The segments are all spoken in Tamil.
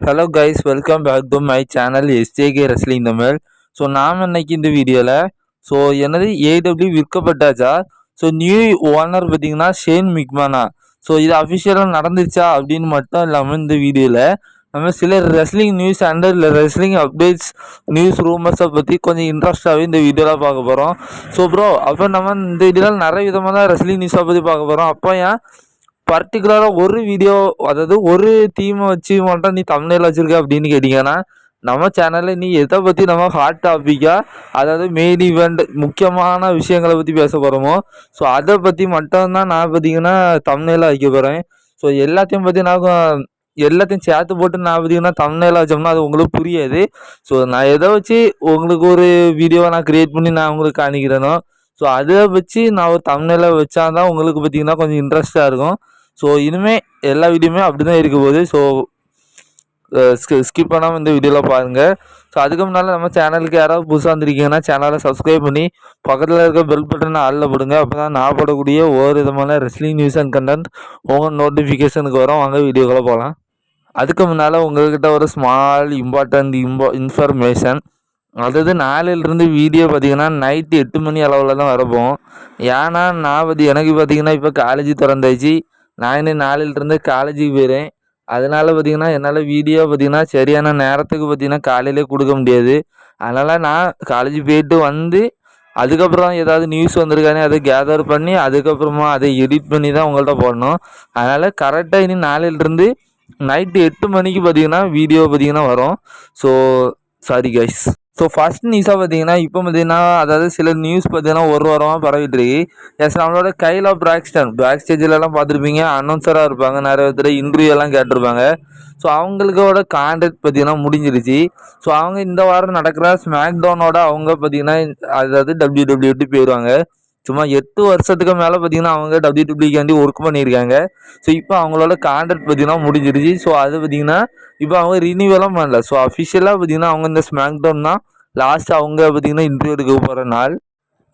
Hello guys welcome back to my channel SJK wrestling Tamil so நாம் இன்னைக்கு இந்த வீடியோவில் ஸோ என்னது ஏடபிள்யூ விற்கப்பட்டாச்சா? ஸோ நியூ ஓனர் பார்த்தீங்கன்னா ஷேன் மிக்மானா ஸோ இது அஃபிஷியலாக நடந்துச்சா அப்படின்னு மட்டும் இல்லாமல் இந்த வீடியோவில் நம்ம சில wrestling news and wrestling updates news ரூமர்ஸை பற்றி கொஞ்சம் இன்ட்ரெஸ்டாகவே இந்த வீடியோவில் பார்க்க போகிறோம் ஸோ ப்ரோ அப்போ நம்ம இந்த வீடியோவில் நிறைய விதமாக தான் ரெஸ்லிங் நியூஸை பற்றி பார்க்க போகிறோம் அப்போ ஏன் பர்டிகுலராக ஒரு வீடியோ அதாவது ஒரு தீமை வச்சு மட்டும் நீ தமிழில் வச்சுருக்க அப்படின்னு கேட்டிங்கன்னா நம்ம சேனலில் நீ எதை பற்றி நம்ம ஹாட் டாப்பிக்காக அதாவது மெயின் இவெண்ட் முக்கியமான விஷயங்களை பற்றி பேச போகிறோமோ ஸோ அதை பற்றி மட்டும்தான் நான் பார்த்தீங்கன்னா தமிழில் வைக்க போகிறேன் ஸோ எல்லாத்தையும் பற்றி நான் எல்லாத்தையும் சேர்த்து போட்டு நான் பார்த்தீங்கன்னா தமிழில் வச்சோம்னா அது உங்களுக்கு புரியாது. ஸோ நான் எதை வச்சு உங்களுக்கு ஒரு வீடியோவை நான் க்ரியேட் பண்ணி நான் உங்களுக்கு காணிக்கிறேனோ ஸோ அதை வச்சு நான் ஒரு தமிழில் வச்சா தான் உங்களுக்கு பார்த்தீங்கன்னா கொஞ்சம் இன்ட்ரெஸ்ட்டாக இருக்கும். ஸோ இனிமே எல்லா வீடியோமே அப்படி தான் இருக்க போகுது. ஸோ ஸ்கிப் பண்ணாமல் இந்த வீடியோவில் பாருங்கள் ஸோ அதுக்கு முன்னால் நம்ம சேனலுக்கு யாராவது புதுசாக வந்திருக்கீங்கன்னா சேனலை சப்ஸ்கிரைப் பண்ணி பக்கத்தில் இருக்க பெல் பட்டனை ஆளில் போடுங்க. அப்போ தான் நான் போடக்கூடிய ஒவ்வொரு விதமான ரெஸ்லிங் நியூஸ் அண்ட் கண்டென்ட் உங்கள் நோட்டிஃபிகேஷனுக்கு வரும். வாங்க வீடியோக்குள்ளே போகலாம் அதுக்கு முன்னால் உங்கள்கிட்ட ஒரு ஸ்மால் இம்பார்ட்டண்ட் இம்பா இன்ஃபர்மேஷன் அதாவது நாளையிலேருந்து வீடியோ பார்த்தீங்கன்னா நைட்டு எட்டு மணி அளவில் தான் வரப்போம். ஏன்னா நான் எனக்கு பார்த்தீங்கன்னா இப்போ காலேஜ் திறந்தாச்சு. நான் இன்னும் நாளையிலிருந்து காலேஜுக்கு போயிடுறேன் அதனால பார்த்தீங்கன்னா என்னால் வீடியோ பார்த்தீங்கன்னா சரியான நேரத்துக்கு பார்த்தீங்கன்னா காலையிலே கொடுக்க முடியாது. அதனால் நான் காலேஜ் போயிட்டு வந்து அதுக்கப்புறம் ஏதாவது நியூஸ் வந்திருக்கானே அதை கேதர் பண்ணி அதுக்கப்புறமா அதை எடிட் பண்ணி தான் உங்கள்கிட்ட போடணும். அதனால் கரெக்டாக இனி நாளையிலிருந்து நைட்டு எட்டு மணிக்கு பார்த்தீங்கன்னா வீடியோ பார்த்தீங்கன்னா வரும். So sorry guys so first நியூஸாக பார்த்தீங்கன்னா இப்போ பார்த்தீங்கன்னா அதாவது சில நியூஸ் பார்த்தீங்கன்னா ஒரு வாரமாக பரவிட்டு இருக்கு. எஸ் நம்மளோட கைலா பிராக்ஸ்டன் பேக் ஸ்டேஜிலலாம் பார்த்துருப்பீங்க அனௌன்சராக இருப்பாங்க நிறைய பேர் இன்டர்வியூ எல்லாம் கேட்டிருப்பாங்க. ஸோ அவங்களுக்கோட கான்ட்ராக்ட் பார்த்தீங்கன்னா முடிஞ்சிருச்சு. ஸோ அவங்க இந்த வாரம் நடக்கிற ஸ்மாக் டவுனோட அவங்க பார்த்தீங்கன்னா அதாவது டபிள்யூ டபிள்யூடி போயிடுவாங்க சும்மா எட்டு வருஷத்துக்கு மேலே பார்த்தீங்கன்னா அவங்க டபிள்யூ டபிள்யூக்காண்டி ஒர்க் பண்ணியிருக்காங்க. ஸோ இப்போ அவங்களோட கான்ட்ராக்ட் பார்த்தீங்கன்னா முடிஞ்சிருச்சு. ஸோ அது பார்த்தீங்கன்னா இப்போ அவங்க ரினியூவலாம் பண்ணல. ஸோ அஃபிஷியலாக பார்த்தீங்கன்னா அவங்க இந்த ஸ்மாக் டவுன் தான் லாஸ்ட் அவங்க பார்த்தீங்கன்னா இன்டர்வியூ எடுக்க போகிற நாள்.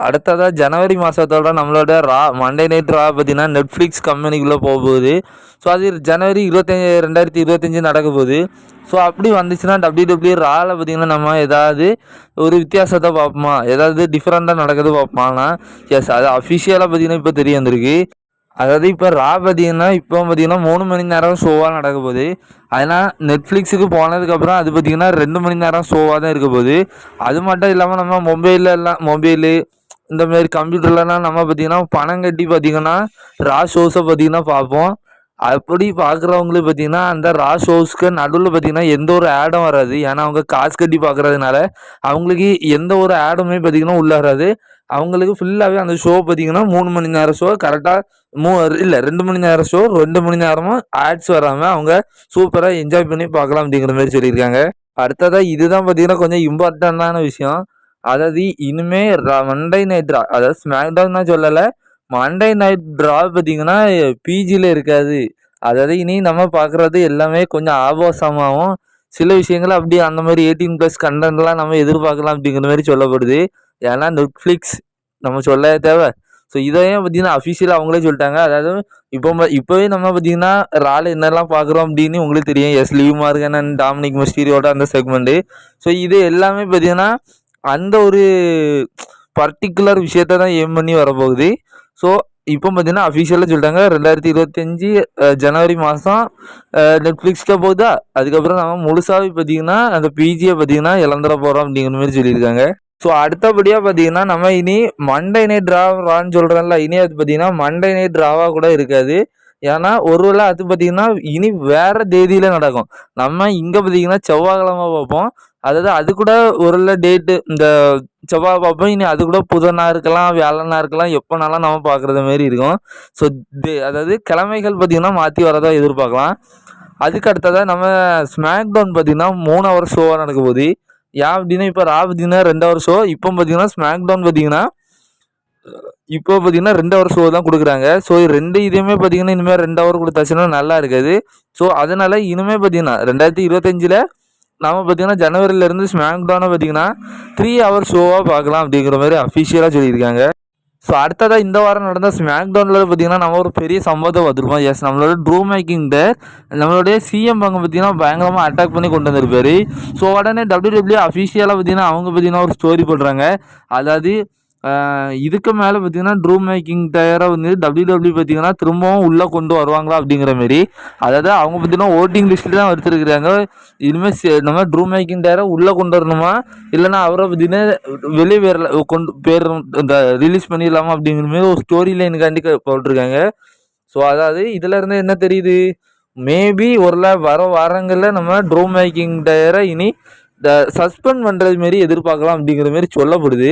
அடுத்ததாக ஜனவரி மாதத்தோட நம்மளோட ரா மண்டே நைட் ரா பார்த்தீங்கன்னா நெட்ஃப்ளிக்ஸ் கம்பெனிக்குள்ளே போக போகுது. ஸோ அது ஜனவரி இருபத்தஞ்சி ரெண்டாயிரத்தி இருபத்தஞ்சி நடக்க போகுது. ஸோ அப்படி வந்துச்சுன்னா டபிள்யூ டபிள்யூ ராவில் பார்த்தீங்கன்னா நம்ம ஏதாவது ஒரு வித்தியாசத்தை பார்ப்போமா? ஏதாவது டிஃப்ரெண்ட்டாக நடக்குது பார்ப்போம்னா எஸ் அது அஃபிஷியலாக பார்த்தீங்கன்னா இப்போ தெரிய வந்திருக்கு. அதாவது இப்போ ரா பார்த்தீங்கன்னா இப்போ பார்த்தீங்கன்னா மூணு மணி நேரம் ஷோவாக நடக்க போகுது. அதனால் நெட்ஃப்ளிக்ஸுக்கு போனதுக்கப்புறம் அது பார்த்தீங்கன்னா ரெண்டு மணி நேரம் ஷோவாக தான் இருக்க போகுது. அது மட்டும் இல்லாமல் நம்ம மொபைலில் எல்லாம் மொபைலு இந்தமாரி கம்ப்யூட்டர்லலாம் நம்ம பார்த்தீங்கன்னா பணம் கட்டி பார்த்தீங்கன்னா ரா ஷோஸை பார்த்தீங்கன்னா பார்ப்போம். அப்படி பார்க்குறவங்களும் பார்த்தீங்கன்னா அந்த ரா ஷோஸ்க்கு நடுவில் பார்த்தீங்கன்னா எந்த ஒரு ஆடும் வராது. ஏன்னா அவங்க காசு கட்டி பார்க்குறதுனால அவங்களுக்கு எந்த ஒரு ஆடுமே பார்த்தீங்கன்னா உள்ள வராது. அவங்களுக்கு ஃபுல்லாகவே அந்த ஷோ பார்த்தீங்கன்னா மூணு மணி நேரம் ஷோ கரெக்டாக மூ இல்லை ரெண்டு மணி நேரம் ஷோ ரெண்டு மணி நேரமும் ஆட்ஸ் வராமல் அவங்க சூப்பராக என்ஜாய் பண்ணி பார்க்கலாம் அப்படிங்கிற மாதிரி சொல்லியிருக்காங்க. அடுத்ததாக இதுதான் பார்த்தீங்கன்னா கொஞ்சம் இம்பார்ட்டண்ட்டான விஷயம். அதாவது இனிமே மண்டே நைட் அதாவது ஸ்மாக் டவுன் தான் சொல்லலை மண்டே நைட் ட்ரா பார்த்தீங்கன்னா பிஜியில் இருக்காது. அதாவது இனி நம்ம பார்க்குறது எல்லாமே கொஞ்சம் ஆபாசமாகவும் சில விஷயங்கள் அப்படி அந்த மாதிரி எயிட்டீன் ப்ளஸ் கண்டென்ட்லாம் நம்ம எதிர்பார்க்கலாம் அப்படிங்கிற மாதிரி சொல்லப்படுது. ஏன்னா நெட்ஃப்ளிக்ஸ் நம்ம சொல்ல தேவை. ஸோ இதையும் பார்த்தீங்கன்னா அஃபிஷியலாக அவங்களே சொல்லிட்டாங்க. அதாவது இப்போ ம- இப்போவே நம்ம பார்த்தீங்கன்னா ரால் என்னெல்லாம் பார்க்குறோம் அப்படின்னு உங்களுக்கு தெரியும். Yes Liv Morgan and Dominik மிஸ்டீரியோட அந்த செக்மெண்ட்டு ஸோ இது எல்லாமே பார்த்தீங்கன்னா அந்த ஒரு பர்டிகுலர் விஷயத்த தான் ஏம் பண்ணி வரப்போகுது. ஸோ இப்போ பார்த்தீங்கன்னா அஃபிஷியலாக சொல்லிட்டாங்க ரெண்டாயிரத்தி இருபத்தஞ்சி ஜனவரி மாதம் நெட்ஃப்ளிக்ஸ்க்கு போகுதா? அதுக்கப்புறம் நம்ம முழுசாகவே பார்த்தீங்கன்னா அந்த பிஜியை பார்த்தீங்கன்னா இழந்துட போகிறோம் அப்படிங்கிற மாதிரி சொல்லியிருக்காங்க. ஸோ அடுத்தபடியாக பார்த்தீங்கன்னா நம்ம இனி மண்டே நைட் ட்ராவான்னு சொல்கிறோம்ல இனி அது பார்த்தீங்கன்னா மண்டே நைட் ட்ராவாக கூட இருக்காது. ஏன்னா ஒருவேளை அது பார்த்தீங்கன்னா இனி வேற தேதியில நடக்கும். நம்ம இங்கே பார்த்தீங்கன்னா செவ்வாய்க்கிழமை பார்ப்போம். அதாவது அது கூட ஒரு டேட்டு இந்த செவ்வாய் பார்ப்போம். இனி அது கூட புதனாக இருக்கலாம் வியாழனாக இருக்கலாம் எப்போனாலும் நம்ம பார்க்குறது மாரி இருக்கும். ஸோ அதாவது கிழமைகள் பார்த்தீங்கன்னா மாற்றி வரதா எதிர்பார்க்கலாம். அதுக்கு அடுத்ததாக நம்ம ஸ்மாக் டவுன் பார்த்திங்கன்னா மூணு ஹவர் ஷோவாக நடக்க போகுது. ஏன் அப்படின்னா இப்போ ரா பார்த்தீங்கன்னா ரெண்டு ஹவர் ஷோ இப்போ பார்த்தீங்கன்னா ஸ்மாக் டவுன் பார்த்தீங்கன்னா இப்போ பார்த்தீங்கன்னா ரெண்டு ஹவர் ஷோ தான் கொடுக்குறாங்க. ஸோ ரெண்டு இதுவுமே பார்த்தீங்கன்னா இனிமேல் ரெண்டு ஹவர் கொடுத்தாச்சுன்னா நல்லா இருக்காது. ஸோ அதனால் இனிமேல் பார்த்தீங்கன்னா ரெண்டாயிரத்தி இருபத்தஞ்சில் நாம் பார்த்தீங்கன்னா ஜனவரியிலேருந்து ஸ்மாக் டவுனை பார்த்தீங்கன்னா த்ரீ ஹவர் ஷோவாக பார்க்கலாம் அப்படிங்கிற மாதிரி அஃபிஷியலாக சொல்லியிருக்காங்க. ஸோ அடுத்ததாக இந்த வாரம் நடந்த ஸ்மாக் டவுனில் பார்த்தீங்கன்னா நம்ம ஒரு பெரிய சம்பவத்தை பார்த்துருப்போம். எஸ் நம்மளோட ட்ரூ மேக்கிங் நம்மளுடைய சிஎம் பங்கு பார்த்தீங்கன்னா பயங்கரமாக அட்டாக் பண்ணி கொண்டு வந்திருப்பாரு. ஸோ உடனே டபிள்யூ டபிள்யூ அஃபிஷியலாக பார்த்தீங்கன்னா அவங்க பார்த்தீங்கன்னா ஒரு ஸ்டோரி போடுறாங்க. அதாவது இதுக்கு மேலே பார்த்தீங்கன்னா ட்ரூ மேக்கிங் டயரை வந்து டபிள்யூ டபிள்யூ பார்த்தீங்கன்னா திரும்பவும் உள்ளே கொண்டு வருவாங்களா அப்படிங்கிற மாரி. அதாவது அவங்க பார்த்தீங்கன்னா ஓட்டிங் லிஸ்ட்டில் தான் எடுத்துருக்குறாங்க. இனிமேல் நம்ம ட்ரூ மேக்கிங் டயரை உள்ளே கொண்டு வரணுமா? இல்லைன்னா அவரை பார்த்தீங்கன்னா வெளியே வேற கொண்டு பேர் இந்த ரிலீஸ் பண்ணிடலாமா அப்படிங்கிற மாரி ஒரு ஸ்டோரி லைனுக்காண்டி போட்டிருக்காங்க. ஸோ அதாவது இதுல இருந்து என்ன தெரியுது? மேபி ஒரு ல- வர வாரங்களில் நம்ம ட்ரூ மேக்கிங் டயரை இனி சஸ்பெண்ட் பண்ணுறது மாரி எதிர்பார்க்கலாம் அப்படிங்கிற மாரி சொல்லப்படுது.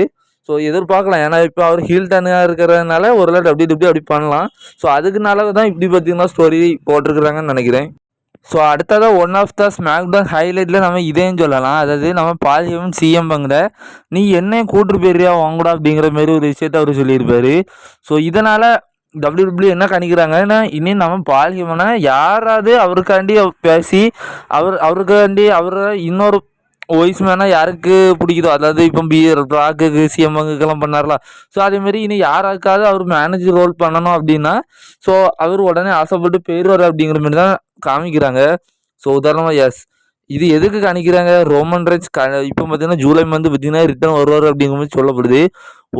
ஸோ எதிர்பார்க்கலாம். ஏன்னா இப்போ அவர் ஹீல் டன்னாக இருக்கிறதுனால ஒரு லேட் அப்படி இப்படி அப்படி பண்ணலாம். ஸோ அதுக்குனால தான் இப்படி பார்த்தீங்கன்னா ஸ்டோரி போட்டிருக்கிறாங்கன்னு நினைக்கிறேன். ஸோ அடுத்ததாக one of the SmackDown ஹைலைட்டில் நம்ம இதையும் சொல்லலாம். அதாவது நம்ம பாலியவன் சிஎம் பங்குற நீ என்னையும் கூட்டு போயிறியா வாங்கடா அப்படிங்கிற மாதிரி ஒரு விஷயத்த அவர் சொல்லியிருப்பாரு. ஸோ இதனால் டபிள்யூடபிள்யூ என்ன கணிக்கிறாங்கன்னா இனி நம்ம பாலியவனை யாராவது அவருக்காண்டி பேசி அவர் அவருக்காண்டி அவரை இன்னொரு வாய்ஸ் மேனாக யாருக்கு பிடிக்குதோ அதாவது இப்போ பி ராக்குக்கு சிஎம்முக்கெல்லாம் பண்ணார்ல. ஸோ அதேமாரி இனி யாராக்காவது அவர் மேனேஜர் ரோல் பண்ணணும் அப்படின்னா ஸோ அவர் உடனே ஆசைப்பட்டு போயிடுவார் அப்படிங்கிற மாதிரி தான் காமிக்கிறாங்க. ஸோ உதாரணமாக எஸ் இது எதுக்கு காணிக்கிறாங்க? ரோமன் ரைன்ஸ் க இப்போ பார்த்தீங்கன்னா ஜூலை மந்த் பார்த்தீங்கன்னா ரிட்டர்ன் வருவார் அப்படிங்கிற மாதிரி சொல்லப்படுது.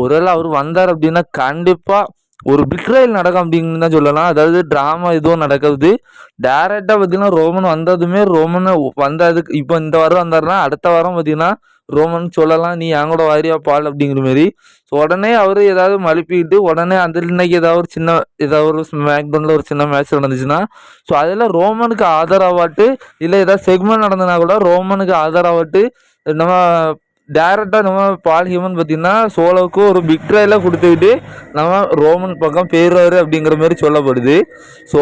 ஒருவேளை அவர் வந்தார் அப்படின்னா கண்டிப்பாக ஒரு பிக்ரைல் நடக்கும் அப்படின்னு தான் சொல்லலாம். அதாவது ட்ராமா எதுவும் நடக்குது. டேரெக்டாக பார்த்தீங்கன்னா ரோமன் வந்ததுமே ரோமன் வந்ததுக்கு இப்போ இந்த வாரம் வந்தாருன்னா அடுத்த வாரம் பார்த்தீங்கன்னா ரோமன் சொல்லலாம் நீ என் கூட வாரியா பால் அப்படிங்கிற மாதிரி. ஸோ உடனே அவர் ஏதாவது மழுப்பிக்கிட்டு உடனே அந்த இன்னைக்கு ஏதாவது ஒரு சின்ன ஏதாவது ஒரு மேக்டவுனில் ஒரு சின்ன மேட்ச் நடந்துச்சுன்னா ஸோ அதில் ரோமனுக்கு ஆதரவாட்டு இல்லை ஏதாவது செக்மெண்ட் நடந்ததுனா கூட ரோமனுக்கு ஆதரவாட்டு நம்ம டேரெக்டாக நம்ம பால் ஹியூமன் பார்த்திங்கன்னா சோலோவுக்கு ஒரு பிக் ட்ரையில் கொடுத்துக்கிட்டு நம்ம ரோமன் பக்கம் போயிடுறாரு அப்படிங்கிற மாதிரி சொல்லப்படுது. ஸோ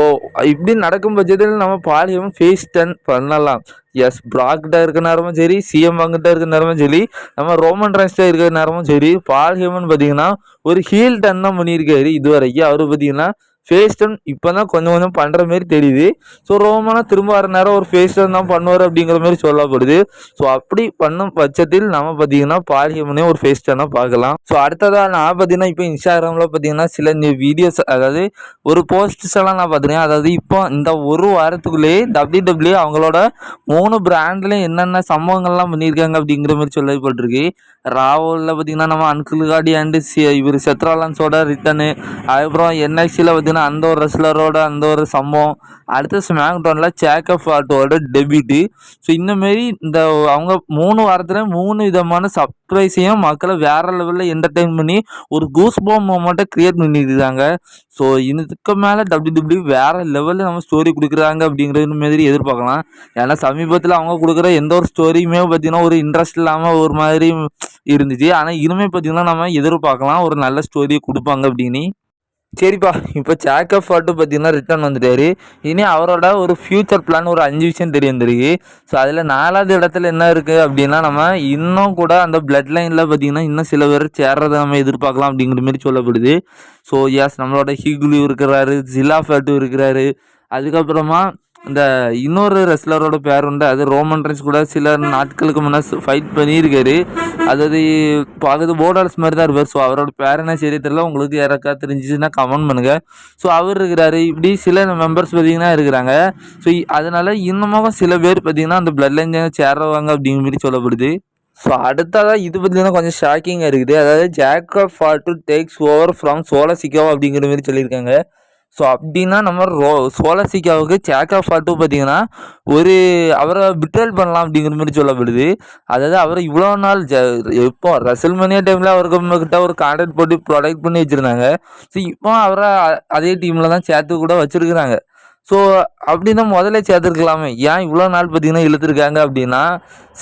இப்படி நடக்கும் பட்சத்தில் நம்ம பால் ஹியூமன் ஃபேஸ் டென் பண்ணலாம். எஸ் பிராக்கிட்ட இருக்க நேரமும் சரி சிஎம் வாங்கிட்ட இருக்க நேரமும் சரி நம்ம ரோமன் ரைன்ஸ்ட இருக்கிற நேரமும் சரி பால் ஹியூமன் பார்த்தீங்கன்னா ஒரு ஹீல் டன் தான் பண்ணியிருக்காரு இது வரைக்கும் அவர் பார்த்தீங்கன்னா ஃபேஸ் டர்ன் இப்போ தான் கொஞ்சம் கொஞ்சம் பண்ணுற மாதிரி தெரியுது. ஸோ ரோமனா திரும்ப வர நேரம் ஒரு ஃபேஸ் டர்ன் தான் பண்ணுவார் அப்படிங்கிற மாதிரி சொல்லப்படுது. ஸோ அப்படி பண்ணும் பட்சத்தில் நம்ம பார்த்தீங்கன்னா பாலியமனே ஒரு ஃபேஸ் டர்னாக பார்க்கலாம். ஸோ அடுத்ததாக நான் பார்த்தீங்கன்னா இப்போ இன்ஸ்டாகிராமில் பார்த்தீங்கன்னா சில வீடியோஸ் அதாவது ஒரு போஸ்ட்ஸ் எல்லாம் நான் பார்த்துருக்கேன் அதாவது இப்போ இந்த ஒரு வாரத்துக்குள்ளேயே டபிள்யூ டபிள்யூ அவங்களோட மூணு பிராண்ட்லேயும் என்னென்ன சம்பவங்கள்லாம் பண்ணியிருக்காங்க அப்படிங்கிற மாதிரி சொல்லப்பட்டிருக்கு. ராவோவில் பார்த்தீங்கன்னா நம்ம அன்கிள் காடி அண்டு இவர் செத்ராலன்ஸோட ரிட்டனு அதுக்கப்புறம் என்எக்சியில் பார்த்தீங்கன்னா அந்த ஒரு ரெஸ்லரோட அந்த ஒரு சம்பவம். அடுத்த ஸ்மாக் டவுனில் சேக்கப் ஆட்டோட டெபியூட்டு ஸோ இந்தமாரி இந்த அவங்க மூணு வாரத்தில் மூணு விதமான சர்ப்ரைஸையும் மக்களை வேறு லெவலில் என்டர்டெயின் பண்ணி ஒரு கூஸ் போம் மூமெண்ட்டை க்ரியேட் பண்ணியிருக்காங்க ஸோ இதுக்கு மேலே டபிள்யூ டபிள்யூ வேறு லெவலில் நம்ம ஸ்டோரி கொடுக்குறாங்க அப்படிங்கிறது மாதிரி எதிர்பார்க்கலாம். ஏன்னா சமீபத்தில் அவங்க கொடுக்குற எந்த ஒரு ஸ்டோரியுமே பார்த்தீங்கன்னா ஒரு இன்ட்ரெஸ்ட் இல்லாமல் ஒரு மாதிரி இருந்துச்சு. ஆனால் இனிமே பார்த்தீங்கன்னா நம்ம எதிர்பார்க்கலாம். ஒரு நல்ல ஸ்டோரியை கொடுப்பாங்க அப்படின்னு. சரிப்பா இப்போ சேக்கப் ஃபாட்டு பார்த்தீங்கன்னா ரிட்டர்ன் வந்துட்டாரு. இனி அவரோட ஒரு ஃப்யூச்சர் பிளான் ஒரு அஞ்சு விஷயம் தெரிய வந்திருக்கு. ஸோ அதில் நாலாவது இடத்துல என்ன இருக்குது அப்படின்னா நம்ம இன்னும் கூட அந்த பிளட் லைனில் பார்த்தீங்கன்னா இன்னும் சில பேர் சேர்றதை நம்ம எதிர்பார்க்கலாம் அப்படிங்கிற மாதிரி சொல்லப்படுது. ஸோ எஸ் நம்மளோட ஹிகுலி இருக்கிறாரு ஜிலா ஃபேட்டு இருக்கிறாரு. அதுக்கப்புறமா இந்த இன்னொரு ரெஸ்லரோட பேர் உண்டு. அது ரோமன் ரென்ஸ் கூட சில நாட்களுக்கு முன்னே ஃபைட் பண்ணியிருக்காரு. அதாவது பார்க்குறது போர்டர்ஸ் மாதிரி தான் இருப்பார் ஸோ அவரோட பேர் என்ன சரி தெரியல. உங்களுக்கு யாராக்கா தெரிஞ்சிச்சுன்னா கமெண்ட் பண்ணுங்கள் ஸோ அவர் இருக்கிறாரு. இப்படி சில மெம்பர்ஸ் பார்த்தீங்கன்னா இருக்கிறாங்க. ஸோ அதனால் இன்னமும் சில பேர் பார்த்தீங்கன்னா அந்த பிளட் லைன் சேருவாங்க அப்படிங்கிற மாதிரி சொல்லப்படுது. ஸோ அடுத்ததாக இது பார்த்தீங்கன்னா கொஞ்சம் ஷாக்கிங்காக இருக்குது. அதாவது Jacob Fatu takes over from Solo Sikoa அப்படிங்கிற மாதிரி சொல்லியிருக்காங்க. ஸோ அப்படின்னா நம்ம ரோ சோலசிக்காவுக்கு சேக்கா ஃபாட்டு பார்த்தீங்கன்னா ஒரு அவரை விட்ரல் பண்ணலாம் அப்படிங்கிற மாதிரி சொல்லப்படுது. அதாவது அவரை இவ்வளோ நாள் ஜ இப்போ ரசல்மனியா டைமில் அவருக்கு கிட்ட ஒரு கான்ட்ராக்ட் போட்டு ப்ரொடக்ட் பண்ணி வச்சுருந்தாங்க. ஸோ இப்போ அவரை அதே டீமில் தான் சேர்த்து கூட வச்சுருக்குறாங்க. ஸோ அப்படின்னா முதல்ல சேர்த்துருக்கலாமே. ஏன் இவ்வளோ நாள் பார்த்தீங்கன்னா இழுத்துருக்காங்க அப்படின்னா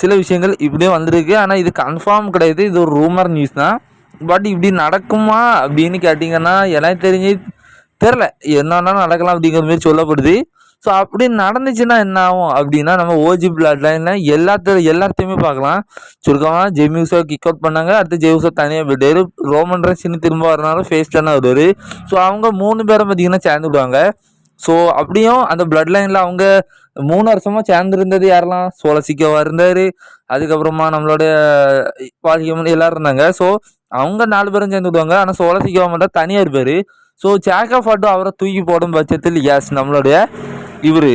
சில விஷயங்கள் இப்படியே வந்திருக்கு. ஆனால் இது கன்ஃபார்ம் கிடையாது. இது ஒரு ரூமர் நியூஸ் தான். பட் இப்படி நடக்குமா அப்படின்னு கேட்டிங்கன்னா எனக்கு தெரிஞ்சு தெரில என்னன்னா நடக்கலாம் அப்படிங்கிற மாதிரி சொல்லப்படுது. ஸோ அப்படி நடந்துச்சுன்னா என்ன ஆகும் அப்படின்னா நம்ம ஓஜி பிளாட் லைனில் எல்லாத்த எல்லாத்தையுமே பார்க்கலாம். சுருக்கமாக ஜெமியூஸோ கிக் அவுட் பண்ணாங்க. அடுத்து ஜெயூஸோ தனியாக போயிட்டாரு ரோமன் ரசின்னு திரும்ப வரனாலும் ஃபேஸ் வருவார். ஸோ அவங்க மூணு பேரும் பார்த்தீங்கன்னா சேர்ந்து விடுவாங்க. ஸோ அப்படியும் அந்த பிளட் லைனில் அவங்க மூணு வருஷமாக சேர்ந்துருந்தது யாரெல்லாம்? சோழசிக்கவா இருந்தார் அதுக்கப்புறமா நம்மளோட பாலியம் எல்லாரும் இருந்தாங்க. ஸோ அவங்க நாலு பேரும் சேர்ந்து விடுவாங்க. ஆனால் சோழசிக்கவா மட்டும் தனியாக இருப்பார். ஸோ சேக்கா ஃபாட்டு அவரை தூக்கி போடும் பட்சத்தில் எஸ் நம்மளுடைய இவர்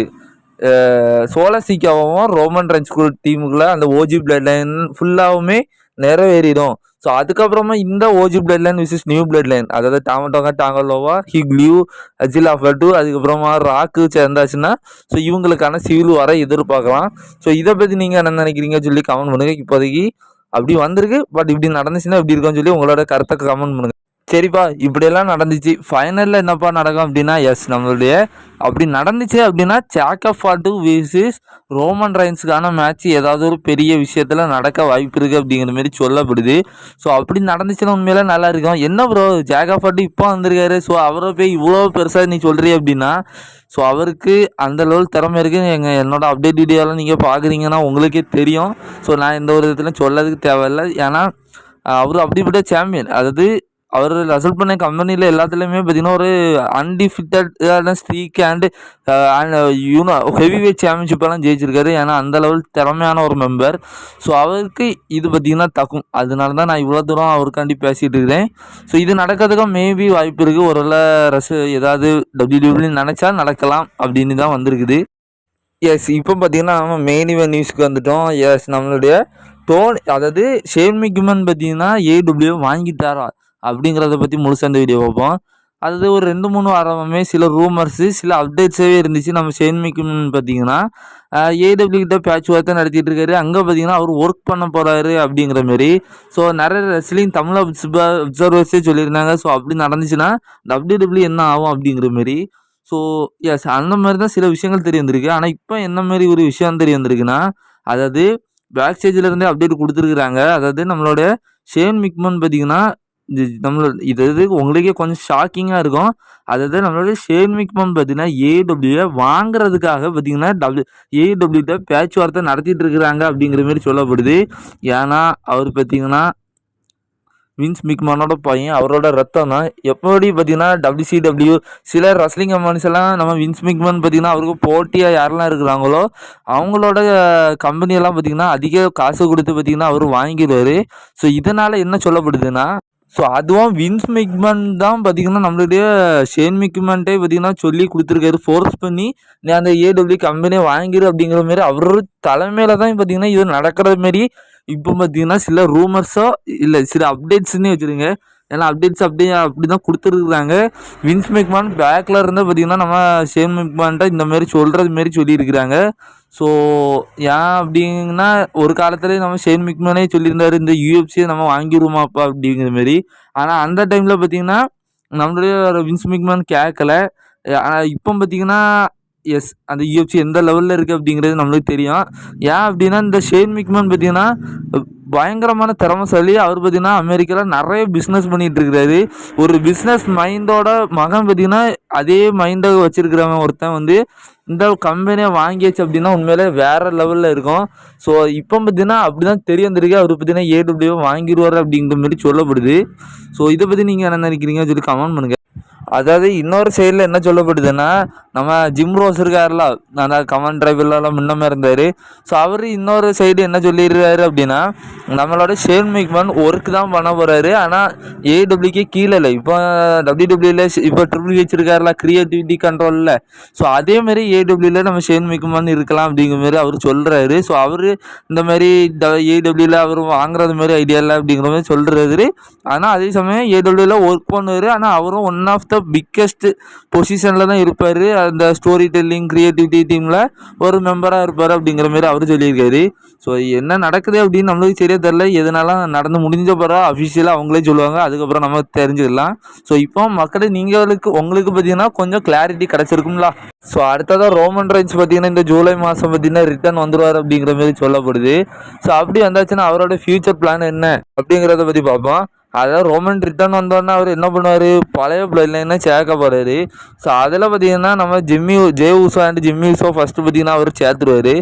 சோழசிக்காவும் ரோமன் ரன் டீமுக்குள்ள அந்த ஓஜி பிளட் லைன் ஃபுல்லாகவுமே நிறைவேறிடும். ஸோ அதுக்கப்புறமா இந்த OG Bloodline vs new Bloodline அதாவது டாமட்டோங்க டாங்கலோவா ஹிக்லியூ அஜில் ஆஃபர்டு அதுக்கப்புறமா ராக்கு சேர்ந்தாச்சுன்னா ஸோ இவங்களுக்கான சிவில் வர எதிர்பார்க்கலாம். ஸோ இதை பற்றி நீங்கள் என்ன நினைக்கிறீங்க சொல்லி கமெண்ட் பண்ணுங்கள் இப்போதைக்கு அப்படி வந்திருக்கு. பட் இப்படி நடந்துச்சுன்னா இப்படி இருக்கும்னு சொல்லி உங்களோட கருத்தை கமெண்ட் பண்ணுங்கள் சரிப்பா இப்படியெல்லாம் நடந்துச்சு. ஃபைனலில் என்னப்பா நடக்கும் அப்படின்னா எஸ் நம்மளுடைய அப்படி நடந்துச்சு அப்படின்னா சேக்கப் ஃபாட்டு விசிஸ் ரோமன் ரைன்ஸுக்கான மேட்ச் ஏதாவது ஒரு பெரிய விஷயத்தில் நடக்க வாய்ப்பு இருக்குது அப்படிங்கிற மாதிரி சொல்லப்படுது. ஸோ அப்படி நடந்துச்சுன்னா உண்மையில நல்லா இருக்கும். என்ன ப்ரோ ஜேக்கப் ஃபாட்டு இப்போ வந்திருக்காரு. ஸோ அவரை போய் இவ்வளோ பெருசாக நீ சொல்கிறீ அப்படின்னா ஸோ அவருக்கு அந்த லெவல் திறமை இருக்குது எங்கள் என்னோடய அப்டேட் வீடியோலாம் நீங்கள் பார்க்குறீங்கன்னா உங்களுக்கே தெரியும். ஸோ நான் எந்த ஒரு விதத்துலையும் சொல்லதுக்கு தேவையில்லை. ஏன்னா அவர் அப்படிப்பட்ட சாம்பியன் அதாவது அவர் ரிசல்ட் பண்ண கம்பெனியில் எல்லாத்துலேயுமே பார்த்தீங்கன்னா ஒரு அன்டிஃபிட்டடான streak and you know heavyweight சாம்பியன்ஷிப்பெல்லாம் ஜெயிச்சிருக்காரு. ஏன்னா அந்த லெவல் திறமையான ஒரு மெம்பர் ஸோ அவருக்கு இது பார்த்திங்கன்னா தக்கும். அதனால தான் நான் இவ்வளோ தூரம் அவருக்காண்டி பேசிகிட்டு இருக்கிறேன். ஸோ இது நடக்கிறதுக்கு மேபி வாய்ப்பு இருக்குது ஒரு வேளை ஏதாவது டபிள்யூடபிள்யூ நினச்சா நடக்கலாம் அப்படின்னு தான் வந்திருக்குது. எஸ் இப்போ பார்த்தீங்கன்னா நம்ம மெயின் இவன் நியூஸ்க்கு வந்துட்டோம். எஸ் நம்மளுடைய டோன் அதாவது ஷேன் மிக்மன் பார்த்தீங்கன்னா ஏடபிள்யூ வாங்கிட்டாரா? அப்படிங்கிறத பற்றி முழுசாக இந்த வீடியோ பார்ப்போம். அதாவது ஒரு ரெண்டு மூணு வாரமே சில ரூமர்ஸு சில அப்டேட்ஸாகவே இருந்துச்சு. நம்ம ஷேன் பார்த்தீங்கன்னா ஏடபிள்யூ கிட்ட பேட்ச் வார்த்தை நடத்திட்டு இருக்காரு. அங்கே பார்த்தீங்கன்னா அவர் ஒர்க் பண்ண போகிறாரு அப்படிங்கிற மாரி. ஸோ நிறைய ரெஸ்லிங் தமிழ் அப்சர்வர்ஸே சொல்லியிருந்தாங்க. ஸோ அப்படி நடந்துச்சுன்னா டபிள்யூ டபிள்யூ என்ன ஆகும் அப்படிங்கிற மாரி. ஸோ எஸ் அந்த மாதிரி தான் சில விஷயங்கள் தெரிய வந்திருக்கு. ஆனால் இப்போ என்ன மாதிரி ஒரு விஷயம் தெரிய வந்திருக்குன்னா அதாவது பேக் ஸ்டேஜில் இருந்தே அப்டேட் கொடுத்துருக்குறாங்க. அதாவது நம்மளோட ஷேன் மிக்மன் பார்த்தீங்கன்னா நம்மளோட இது இது உங்களுக்கே கொஞ்சம் ஷாக்கிங்காக இருக்கும். அதாவது நம்மளோட ஷேன் மிக்மன் பார்த்தீங்கன்னா ஏடபிள்யூ வாங்குறதுக்காக பார்த்தீங்கன்னா டபிள்யூ ஏடபிள்யூட்ட பேச்சு வார்த்தை நடத்திட்டு இருக்கிறாங்க அப்படிங்கிற மாதிரி சொல்லப்படுது. ஏன்னா அவர் பார்த்தீங்கன்னா வின்ஸ் மிக்மானோட பையன் அவரோட ரத்தம் தான். எப்படி பார்த்தீங்கன்னா டபிள்யூசிடபிள்யூ சில ரஸ்லிங் கம்பெனிஸ் எல்லாம் நம்ம வின்ஸ் மிக்மன் பார்த்தீங்கன்னா அவருக்கு போட்டியாக யாரெல்லாம் இருக்கிறாங்களோ அவங்களோட கம்பெனியெல்லாம் பார்த்தீங்கன்னா அதிக காசு கொடுத்து பார்த்தீங்கன்னா அவர் வாங்கிடுவார். ஸோ இதனால் என்ன சொல்லப்படுதுன்னா ஸோ அதுவும் வின்ஸ் மிக்மன் தான் பார்த்தீங்கன்னா நம்மளுடைய ஷேன் மிக்மன்ட்டே பார்த்தீங்கன்னா சொல்லி கொடுத்துருக்காரு. ஃபோர்ஸ் பண்ணி நீ அந்த ஏடபிள்யூ கம்பெனியை வாங்கிடு அப்படிங்கிற மாரி அவர் தலைமையில் தான் பார்த்தீங்கன்னா இது நடக்கிற மாரி இப்போ பார்த்தீங்கன்னா சில ரூமர்ஸோ இல்லை சில அப்டேட்ஸ்னே வச்சுருங்க. எல்லாம் அப்டேட்ஸ் அப்படியே அப்படி தான் கொடுத்துருக்குறாங்க. வின்ஸ் மெக்மான் பேக்கில் இருந்தால் பார்த்தீங்கன்னா நம்ம ஷேன் மெக்மான்ட்ட இந்த மாதிரி சொல்கிறது மாரி சொல்லியிருக்கிறாங்க. ஸோ ஏன் அப்படிங்கன்னா ஒரு காலத்துலேயே நம்ம ஷேன் மிக்மானே சொல்லியிருந்தார் இந்த யூஎஃப்சியை நம்ம வாங்கிடுவோமாப்பா அப்படிங்கிற மாரி ஆனால் அந்த டைமில் பார்த்தீங்கன்னா நம்மளுடைய வின்ஸ் மிக்மான் கேட்கல ஆனால் இப்போ பார்த்தீங்கன்னா எஸ் அந்த யூஎஃப்சி எந்த லெவலில் இருக்குது அப்படிங்கிறது நம்மளுக்கு தெரியும். ஏன் அப்படின்னா இந்த ஷேன் மிக்மான் பார்த்தீங்கன்னா பயங்கரமான திறமைசாலி. அவர் பார்த்தீங்கன்னா அமெரிக்காவில் நிறைய பிஸ்னஸ் பண்ணிகிட்டு இருக்கிறாரு ஒரு பிஸ்னஸ் மைண்டோட மகன் பார்த்தீங்கன்னா அதே மைண்டை வச்சுருக்கிறவன் ஒருத்தன் வந்து இந்த கம்பெனியை வாங்கியாச்சு அப்படின்னா உண்மையிலே வேறு லெவலில் இருக்கும். ஸோ இப்போ பார்த்தீங்கன்னா அப்படி தான் தெரிய வந்திருக்கு. அவர் பார்த்தீங்கன்னா ஏடபிள்யூ வாங்கிடுவார் அப்படிங்கிற மாதிரி சொல்லப்படுது. ஸோ இதை பற்றி நீங்கள் என்ன நினைக்கிறீங்கன்னு சொல்லி கமெண்ட் பண்ணுங்கள் அதாவது இன்னொரு சைடில் என்ன சொல்லப்படுதுன்னா நம்ம ஜிம் ரோஸ் இருக்காருல அந்த கமன் டிரைவர்லாம் முன்னமே இருந்தார். ஸோ அவர் இன்னொரு சைடு என்ன சொல்லிடுறாரு அப்படின்னா நம்மளோட ஷேன் மிக்மன் ஒர்க் தான் பண்ண போகிறாரு ஆனால் ஏடபிள்யூக்கே கீழே இல்லை. இப்போ டபிள்யூடபிள்யூல இப்போ ட்ரிபிள் வச்சிருக்காருல க்ரியேட்டிவிட்டி கண்ட்ரோலில் ஸோ அதேமாரி ஏடபிள்யூல நம்ம ஷேன் மிக்மன் இருக்கலாம் அப்படிங்கிற மாதிரி அவர் சொல்கிறாரு ஸோ அவர் இந்த மாதிரி ஏடபிள்யூல அவர் வாங்குறது மாதிரி ஐடியா இல்லை அப்படிங்கிற மாதிரி சொல்கிறாரு ஆனால் அதே சமயம் ஏடபிள்யூல ஒர்க் பண்ணுவார். ஆனால் அவரும் ஒன் ஆஃப் த பிக்கெஸ்ட் பொசிஷனில் தான் இருப்பார். அந்த ஸ்டோரி டெல்லிங் க்ரியேட்டிவிட்டி டீமில் ஒரு மெம்பராக இருப்பார் அப்படிங்கிற மாதிரி அவர் சொல்லியிருக்காரு. ஸோ என்ன நடக்குது அப்படின்னு நம்மளுக்கு சரியாக தெரில எதனால நடந்து முடிஞ்ச பிறகு அஃபிஷியலாக அவங்களே சொல்லுவாங்க. அதுக்கப்புறம் நம்ம தெரிஞ்சுக்கலாம். ஸோ இப்போ மக்கள் நீங்களுக்கு உங்களுக்கு பார்த்தீங்கன்னா கொஞ்சம் கிளாரிட்டி கிடச்சிருக்கும்ல. ஸோ அடுத்ததாக ரோமன் ரைன்ஸ் பார்த்தீங்கன்னா இந்த ஜூலை மாதம் பார்த்தீங்கன்னா ரிட்டர்ன் வந்துடுவார் அப்படிங்கிற மாதிரி சொல்லப்படுது. ஸோ அப்படி வந்தாச்சுன்னா அவரோட ஃபியூச்சர் பிளான் என்ன அப்படிங்கிறத பற்றி பார்ப்போம். அதாவது ரோமன் ரிட்டர்ன் வந்தோடனே அவர் என்ன பண்ணுவார்? பழைய பிளட் லைனாக சேர்க்க போகிறாரு ஸோ அதில் பார்த்தீங்கன்னா நம்ம Jimmy Jey Uso and Jimmy Uso first பார்த்தீங்கன்னா அவர் சேர்த்துருவார்.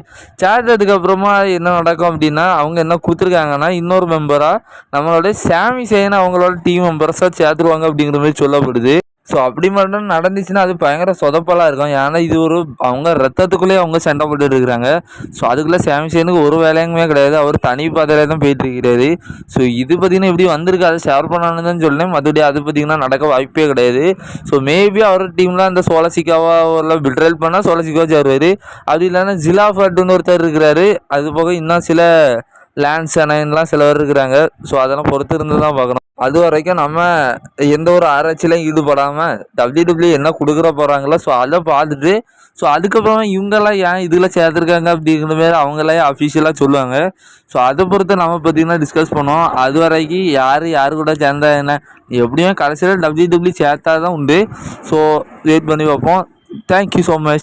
சேர்த்ததுக்கப்புறமா என்ன நடக்கும் அப்படின்னா அவங்க என்ன கொடுத்துருக்காங்கன்னா இன்னொரு மெம்பராக நம்மளோட சாமி சேன் அவங்களோட டீம் மெம்பர்ஸாக சேர்த்துருவாங்க அப்படிங்கிற மாதிரி சொல்லப்படுது. ஸோ அப்படி மட்டும் நடந்துச்சுன்னா அது பயங்கர சொதப்பலாக இருக்கும். ஏன்னா இது ஒரு அவங்க ரத்தத்துக்குள்ளேயே அவங்க சண்டை போட்டுட்டு இருக்கிறாங்க ஸோ அதுக்குள்ளே சாம்சனுக்கு ஒரு வேலையுமே கிடையாது. அவர் தனி பாதையில தான் போயிட்டு இருக்கிறாரு. ஸோ இது பார்த்தீங்கன்னா இப்படி வந்திருக்கு. அதை ஷேர் பண்ணணும்னு தான் சொன்னேன் மறுபடியும் அது பார்த்தீங்கன்னா நடக்க வாய்ப்பே கிடையாது. ஸோ மேபி அவர் டீமில் அந்த சோலசிக்காவா ஒரு பிட்ரேல் பண்ணால் சோலசிக்காவா சேருவார். அது இல்லைன்னா ஜிலாஃபட்டுன்னு ஒருத்தர் இருக்கிறாரு. அது போக இன்னும் சில லேண்ட்ஸ் அணைன்லாம் சிலவர் இருக்கிறாங்க. ஸோ அதெல்லாம் பொறுத்து இருந்து தான் பார்க்கணும். அது வரைக்கும் நம்ம எந்த ஒரு ஆராய்ச்சியிலையும் ஈடுபடாமல் டபிள்யூ என்ன கொடுக்குற போகிறாங்களோ ஸோ அதை பார்த்துட்டு ஸோ அதுக்கப்புறமா இவங்கெல்லாம் ஏன் இதில் சேர்த்துருக்காங்க அப்படிங்கிற மாரி அவங்களே அஃபிஷியலாக சொல்லுவாங்க. ஸோ அதை பொறுத்து நம்ம பார்த்திங்கன்னா டிஸ்கஸ் பண்ணோம் அது வரைக்கும் யார் யார் கூட சேர்ந்தா என்ன? எப்படியும் கடைசியில் டபிள்யூ டபிள்யூ சேர்த்தா தான் உண்டு. ஸோ வெயிட் பண்ணி பார்ப்போம். Thank you so much